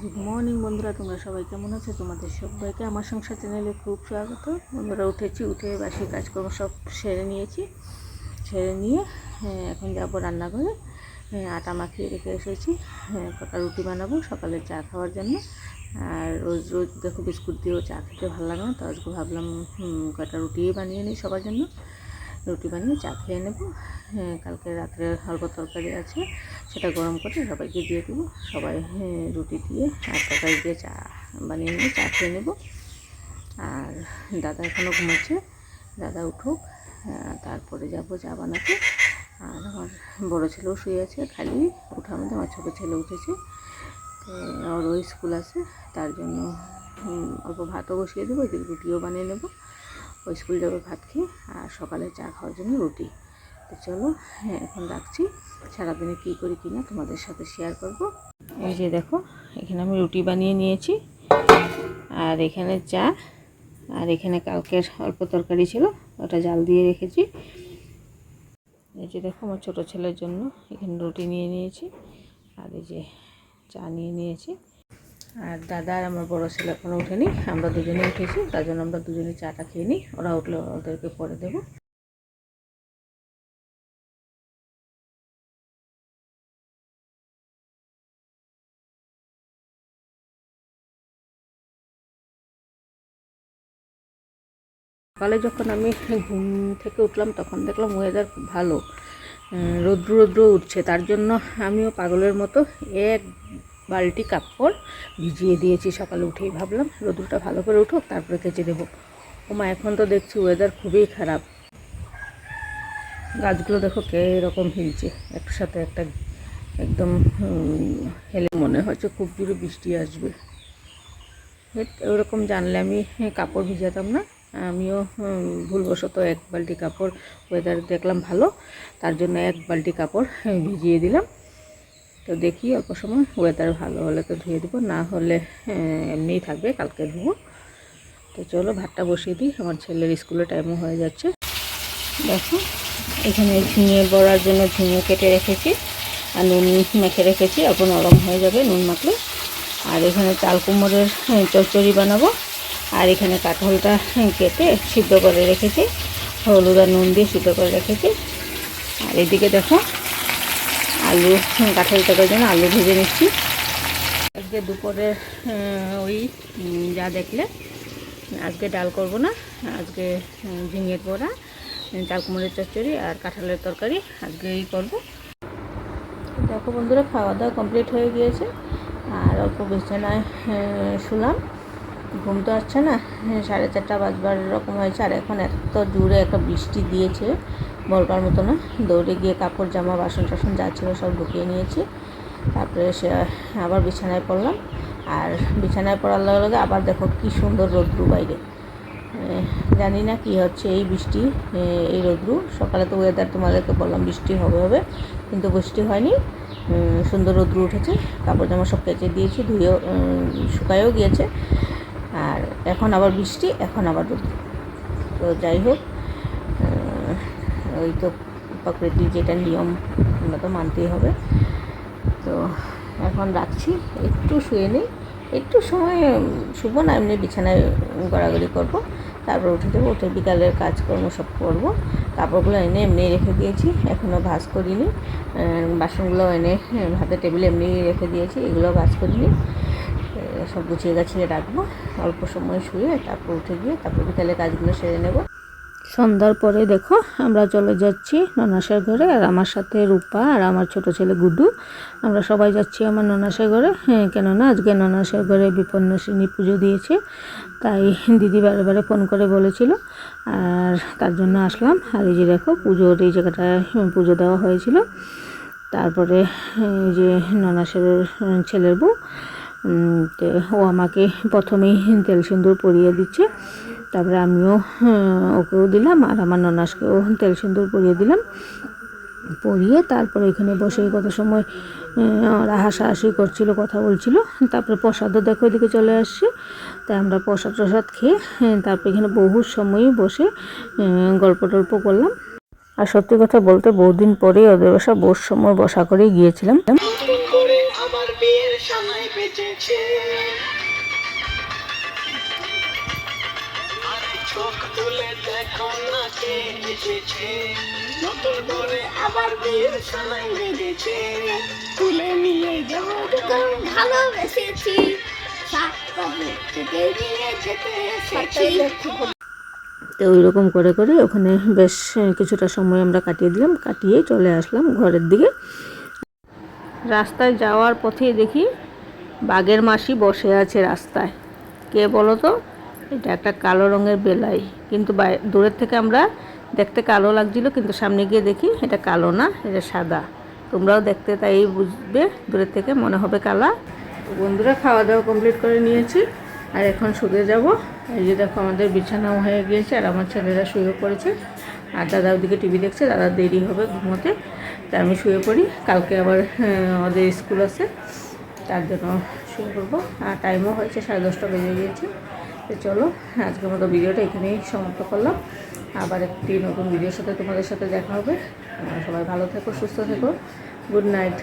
Good morning বন্ধুরা তোমরা সবাই কেমন আছো? তোমাদের সবাইকে আমার সংসার চ্যানেলে খুব স্বাগত। বন্ধুরা উঠেছি উঠে বাসি কাজকর্ম সব সেরে নিয়েছি। সেরে নিয়ে হ্যাঁ, এখন যাব রান্নাঘরে। হ্যাঁ, আটা মাখিয়ে রেখে এসেছি। হ্যাঁ, কটা রুটি বানাবো সকালে চা খাওয়ার জন্য। আর রোজ রোজ দেখো বিস্কুট দিয়েও চা খেতে ভালো লাগে না তো আজকে ভাবলাম কটা রুটিই বানিয়ে নিই সবার জন্য। রুটি বানিয়ে চা খেয়ে নেব। হ্যাঁ কালকে রাত্রে অল্প তরকারি আছে সেটা গরম করে সবাইকে দিয়ে দেবো। সবাই হ্যাঁ, রুটি দিয়ে আর তরকারি দিয়ে চা বানিয়ে নিয়ে চা খেয়ে নেব। আর দাদা এখনও ঘুমোচ্ছে দাদা উঠুক তারপরে যাব চা বানাতে। আর আমার বড়ো ছেলেও শুয়ে আছে খালি ওঠার মধ্যে আমার ছোটো ছেলে উঠেছে। তো ওর স্কুল আছে তার জন্য অল্প ভাতও বসিয়ে দেবো রুটিও বানিয়ে নেব। ওই স্কুল যাবে ভাত খেয়ে আর সকালে চা খাওয়ার জন্য রুটি। তো চলো হ্যাঁ এখন রাখছি। সারাদিনে কী করি কি না তোমাদের সাথে শেয়ার করব। এই যে দেখো, এখানে আমি রুটি বানিয়ে নিয়েছি। আর এখানে চা, আর এখানে কালকের অল্প তরকারি ছিল, ওটা জাল দিয়ে রেখেছি। এই যে দেখো, আমার ছোটো ছেলের জন্য এখানে রুটি নিয়ে নিয়েছি। আর এই যে চা নিয়ে নিয়েছি। আর দাদা আর আমার বড় ছেলে এখনও ওঠেনি, আমরা দুজনে উঠেছি, তার জন্য আমরা দুজনে চাটা খেয়ে নিই, ওরা উঠলে ওদেরকে পরে দেবো। সকালে যখন আমি ঘুম থেকে উঠলাম, তখন দেখলাম ওয়েদার খুব ভালো। রৌদ্র রৌদ্র উঠছে, তার জন্য আমিও পাগলের মতো এক বালতি কাপড় ভিজিয়ে দিয়েছি। সকালে উঠেই ভাবলাম রৌদ্রটা ভালো করে উঠুক, তারপরে কেচে দেবো। ওমা, এখন তো দেখছি ওয়েদার খুবই খারাপ। গাছগুলো দেখো কে এরকম হিলছে। একটার সাথে একটা একদম হেলে মনে হচ্ছে, খুব জোরে বৃষ্টি আসবে। ওরকম জানলে আমি কাপড় ভিজাতাম না। আমিও ভুলবশত এক বালতি কাপড় ওয়েদার দেখলাম ভালো। তার জন্য এক বালতি কাপড় ভিজিয়ে দিলাম। তো দেখি অল্প সময় ওয়েদার ভালো হলে তো ধুয়ে দেবো না হলে এমনিই থাকবে কালকে ধুবো। তো চলো ভাতটা বসিয়ে দিই আমার ছেলের স্কুলের টাইমও হয়ে যাচ্ছে। দেখো এখানে ঝিঙে বড়ার জন্য ঝিঙে কেটে রেখেছি আর নুন মেখে রেখেছি এখন নরম হয়ে যাবে নুন মাখলে। আর এখানে চাল কুমড়োর হ্যাঁ, চচ্চড়ি বানাবো। আর এখানে কাঁঠালটা কেটে সিদ্ধ করে রেখেছি। হলুদ আর নুন দিয়ে সিদ্ধ করে রেখেছি। আর এদিকে দেখো আলু হ্যাঁ, কাঁঠাল টাকার জন্য আলু ভেজে নিচ্ছি। আজকে দুপুরে ওই যা দেখলে। আজকে ডাল করব না আজকে ঝিঙের বড়া উম, চাল কুমড়োর চচ্চড়ি আর কাঁঠালের তরকারি। আজকে এই করব। দেখো বন্ধুরা খাওয়া দাওয়া কমপ্লিট হয়ে গিয়েছে। আর অল্প বিছানায় শুলাম। ঘুম তো আসছে না হ্যাঁ, সাড়ে চারটা বাজবার এরকম হয়েছে। আর এখন এত জোরে একটা বৃষ্টি দিয়েছে বলবার মতো না। দৌড়ে গিয়ে কাপড় জামা বাসন টাসন যা ছিল সব ঢুকিয়ে নিয়েছি। তারপরে সে আবার বিছানায় পড়লাম। আর বিছানায় পড়ার লগে লগে আবার দেখো কি সুন্দর রোদ্রু বাইরে। জানি না কি হচ্ছে এই বৃষ্টি এই রোদ্রু। সকালে তো ওয়েদার তোমাদেরকে বললাম বৃষ্টি হবে হবে কিন্তু বৃষ্টি হয়নি। সুন্দর রোদ্রু উঠেছে কাপড় জামা সব কেচে দিয়েছি ধুয়েও শুকায়ও গিয়েছে। এখন আবার বৃষ্টি, এখন আবার রোদ্রু তো যাই হোক ওই তো প্রকৃতির যেটা নিয়ম তো মানতেই হবে। তো এখন রাখছি, একটু শুয়ে নিই। একটু সময় শুবো না, এমনি বিছানায় গড়াগড়ি করব। তারপর উঠে দেবো, উঠে বিকালের কাজকর্ম সব করব। কাপড়গুলো এনে এমনি রেখে দিয়েছি এখনও ভাজ করিনি। বাসনগুলো এনে, ভাতের টেবিলে এমনি রেখে দিয়েছি, এগুলো ভাজ করিনি। সব গুছিয়ে গাছিয়ে রাখব। অল্প সময় শুয়ে তারপর উঠে গিয়ে তারপর বিকালে কাজগুলো সেরে নেব। সন্ধ্যার পরে দেখো, আমরা চলে যাচ্ছি ননাসের ঘরে আর আমার সাথে রূপা আর আমার ছোট ছেলে গুড্ডু। আমরা সবাই যাচ্ছি আমার ননাসের ঘরে। হ্যাঁ কেননা আজকে ননাসের ঘরে বিপন্নসিনী পুজো দিয়েছে, তাই দিদি বারে বারে ফোন করে বলেছিল। আর তার জন্য আসলাম। আর এই যে দেখো, পুজোর এই জায়গাটায় পুজো দেওয়া হয়েছিল। তারপরে এই যে ননাসের ছেলের বউ ও আমাকে প্রথমেই তেল সিন্দুর পরিয়ে দিচ্ছে। তারপরে আমিও ওকেও দিলাম আর আমার ননাসকেও তেল সিন্দুর পরিয়ে দিলাম। পরিয়ে তারপরে এখানে বসে কত সময় ওরা হাসাহাসি করছিল, কথা বলছিল। তারপরে প্রসাদও দেখো এদিকে চলে আসছে। তাই আমরা প্রসাদ টসাদ খেয়ে তারপরে এখানে বহু সময় বসে গল্প টল্প করলাম। আর সত্যি কথা বলতে বহুদিন পরেই ওদের বাসা বোর সময় বসা করেই গিয়েছিলাম। বিয়ের বিছানায় বেঁচেছে চোখ তুলে দেখো না কে এসেছে। নতুন করে আবার বেঁধেছে। তুলে নিয়ে যখন ভালোবেসেছি তো ওই করে করে ওখানে বেশ কিছুটা সময় আমরা কাটিয়ে দিলাম। কাটিয়ে চলে আসলাম ঘরের দিকে। রাস্তায় যাওয়ার পথেই দেখি বাঘের মাসি বসে আছে রাস্তায়। কে বলো তো? এটা একটা কালো রঙের বেলাই। কিন্তু দূরের থেকে আমরা দেখতে কালো লাগছিল, কিন্তু সামনে গিয়ে দেখি এটা কালো না, এটা সাদা। তোমরাও দেখতে তাই বুঝবে, দূরের থেকে মনে হবে কালা। বন্ধুরা খাওয়া দাওয়া কমপ্লিট করে নিয়েছি। আর এখন শুতে যাব। এই যে দেখো, আমাদের বিছানাও হয়ে গিয়েছে, আর আমার ছেলেরা শুয়ে পড়েছে। আর দাদা ওদিকে টিভি দেখছে, দাদা দেরি হবে ঘুমোতে। তা আমি শুয়ে পড়ি। কালকে আবার ওদের স্কুল আছে। তার জন্য শুরু করব। আর টাইমও হয়েছে সাড়ে দশটা বেজে গিয়েছে। তো চলো, আজকের মতো ভিডিওটা এখানেই সমাপ্ত করলাম। আবার একটি নতুন ভিডিওর সাথে তোমাদের সাথে দেখা হবে। সবাই ভালো থেকো, সুস্থ থেকো। Good night